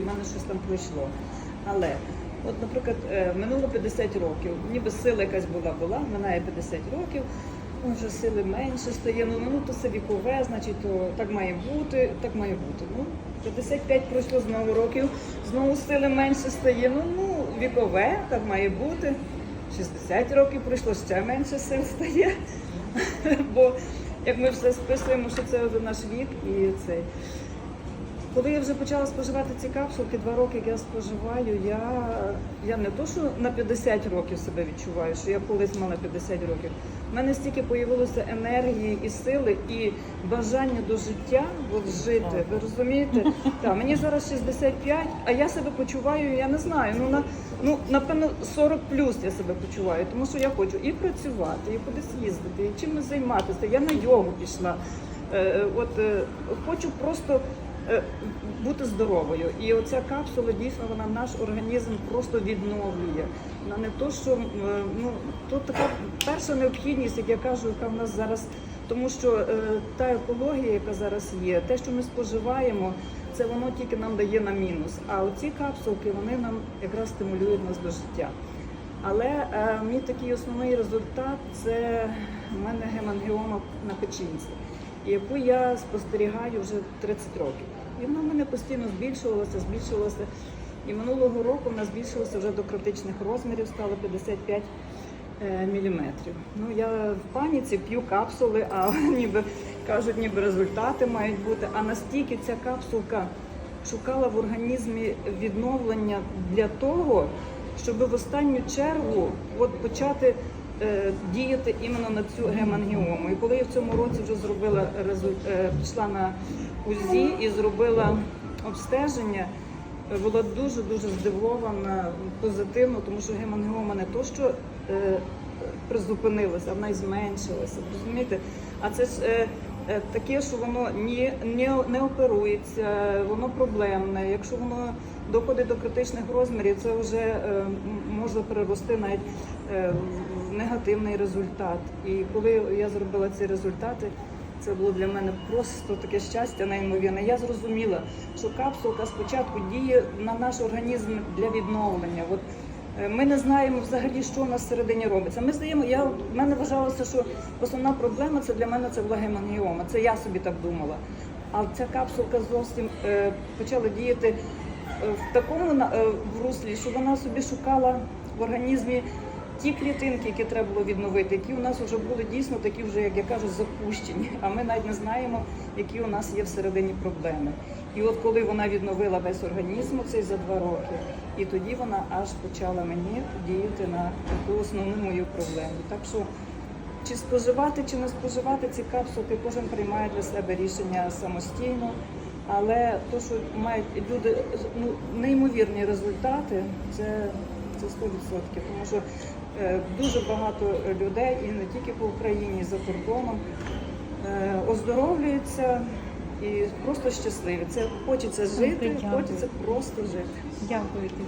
і в мене щось там пройшло. Але, от, наприклад, е, минуло 50 років, ніби сила якась була, була, минає 50 років, вже сили менше стає, ну, ну то це вікове, значить, то так має бути, так має бути. Ну, 55 пройшло знову років, знову сили менше стає, ну, ну вікове, так має бути. 60 років пройшло, ще менше сил стає. Бо як ми все списуємо, що це вже наш вік і цей. Коли я вже почала споживати ці капсулки, два роки, як я споживаю, я, я не то, що на 50 років себе відчуваю, що я колись мала 50 років. У мене стільки появилося енергії і сили, і бажання до життя, от жити. Ви розумієте? Так, мені зараз 65, а я себе почуваю, я не знаю. Ну на ну напевно 40 плюс я себе почуваю, тому що я хочу і працювати, і кудись їздити, і чимось займатися. Я на йогу пішла. Е, е, От е, хочу просто бути здоровою. І оця капсула дійсно вона наш організм просто відновлює. Вона не то, що е, ну тут така перша необхідність, як я кажу, яка в нас зараз, тому що е, та екологія, яка зараз є, те, що ми споживаємо. Це воно тільки нам дає на мінус. А оці капсулки вони нам якраз стимулюють нас до життя. Але е, мій такий основний результат це в мене гемангіома на печінці, яку я спостерігаю вже 30 років. І вона в мене постійно збільшувалася, збільшувалася. І минулого року вона збільшилася вже до критичних розмірів, стало 55 е, міліметрів. Ну я в паніці п'ю капсули, а ніби кажуть, ніби результати мають бути. А настільки ця капсулка шукала в організмі відновлення для того, щоб в останню чергу от почати діяти іменно на цю гемангіому. І коли я в цьому році вже зробила е, пішла на УЗІ і зробила обстеження, е, була дуже дуже здивована позитивно, тому що гемангіома не то, що е, призупинилася, вона й зменшилася. Розумієте? А це ж е, е, таке, що воно ні, не, не оперується, воно проблемне. Якщо воно доходить до критичних розмірів, це вже е, може перерости навіть е, негативний результат. І коли я зробила ці результати, це було для мене просто таке щастя неймовірне. Я зрозуміла, що капсулка спочатку діє на наш організм для відновлення. От е, ми не знаємо взагалі, що у нас всередині робиться. Ми здаємо, я в мене вважалося, що основна проблема це для мене це була. Це я собі так думала. А ця капсулка зовсім е, почала діяти е, в такому е, в руслі, що вона собі шукала в організмі ті клітинки, які треба було відновити, які у нас вже були дійсно такі, вже як я кажу, запущені. А ми навіть не знаємо, які у нас є всередині проблеми. І от коли вона відновила весь організм цей за два роки, і тоді вона аж почала мені діяти на таку основну мою проблему. Так що чи споживати, чи не споживати ці капсулки, кожен приймає для себе рішення самостійно. Але то, що мають люди ну, неймовірні результати, це, це 100%. Тому що е, дуже багато людей, і не тільки по Україні, і за кордоном, е, оздоровлюються і просто щасливі. Це хочеться жити, хочеться просто жити. Дякую тобі.